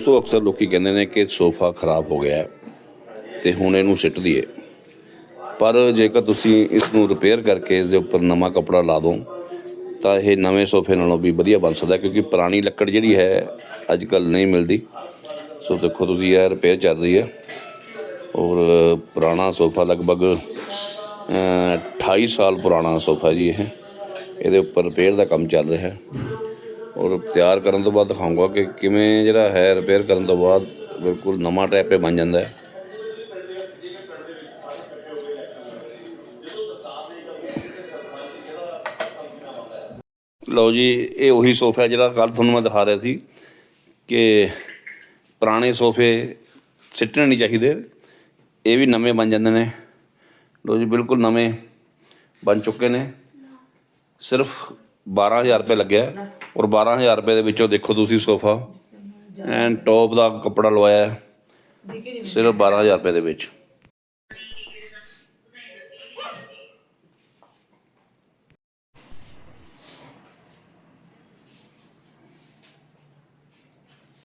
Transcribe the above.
ਦੋਸਤੋ ਅਕਸਰ ਲੋਕੀ ਕਹਿੰਦੇ ਨੇ ਕਿ ਸੋਫਾ ਖਰਾਬ ਹੋ ਗਿਆ ਹੈ ਤੇ ਹੁਣ ਇਹਨੂੰ ਸਿੱਟ ਦਈਏ। ਪਰ ਜੇਕਰ ਤੁਸੀਂ ਇਸ ਨੂੰ ਰਿਪੇਅਰ ਕਰਕੇ ਇਸ ਦੇ ਉੱਪਰ ਨਵਾਂ ਕੱਪੜਾ ਲਾ ਦੋ ਤਾਂ ਇਹ ਨਵੇਂ ਸੋਫੇ ਨਾਲੋਂ ਵੀ ਵਧੀਆ ਬਣ ਸਕਦਾ ਕਿਉਂਕਿ ਪੁਰਾਣੀ ਲੱਕੜ ਜਿਹੜੀ ਹੈ ਅੱਜ ਕੱਲ ਨਹੀਂ ਮਿਲਦੀ। ਸੋ ਦੇਖੋ ਤੁਸੀਂ ਇਹ ਰਿਪੇਅਰ ਚੱਲ ਰਹੀ ਹੈ। ਔਰ ਪੁਰਾਣਾ ਸੋਫਾ ਲਗਭਗ ਅ, 28 ਸਾਲ ਪੁਰਾਣਾ ਸੋਫਾ ਜੀ ਇਹ। ਇਹਦੇ ਉੱਪਰ ਰਿਪੇਅਰ ਦਾ ਕੰਮ ਚੱਲ ਰਿਹਾ ਹੈ। ਔਰ ਤਿਆਰ ਕਰਨ ਤੋਂ ਬਾਅਦ ਦਿਖਾਊਂਗਾ ਕਿ ਕਿਵੇਂ ਜਿਹੜਾ ਹੈ ਰਿਪੇਅਰ ਕਰਨ ਤੋਂ ਬਾਅਦ ਬਿਲਕੁਲ ਨਵਾਂ ਟਾਈਪ 'ਤੇ ਬਣ ਜਾਂਦਾ ਹੈ। ਲਓ ਜੀ, ਇਹ ਉਹੀ ਸੋਫਾ ਜਿਹੜਾ ਕੱਲ ਤੁਹਾਨੂੰ ਮੈਂ ਦਿਖਾ ਰਿਹਾ ਸੀ ਕਿ ਪੁਰਾਣੇ ਸੋਫੇ ਸਿੱਟਣੇ ਨਹੀਂ ਚਾਹੀਦੇ, ਇਹ ਵੀ ਨਵੇਂ ਬਣ ਜਾਂਦੇ ਨੇ। ਲਓ ਜੀ, ਬਿਲਕੁਲ ਨਵੇਂ ਬਣ ਚੁੱਕੇ ਨੇ। ਸਿਰਫ 12000 ਰੁਪਏ ਲੱਗਿਆ। ਔਰ 12000 ਰੁਪਏ ਦੇ ਵਿੱਚੋਂ ਦੇਖੋ ਤੁਸੀਂ ਸੋਫਾ। ਐਨ ਟੌਪ ਦਾ ਕੱਪੜਾ ਲਵਾਇਆ। ਸਿਰਫ 12000 ਰੁਪਏ ਦੇ ਵਿੱਚ।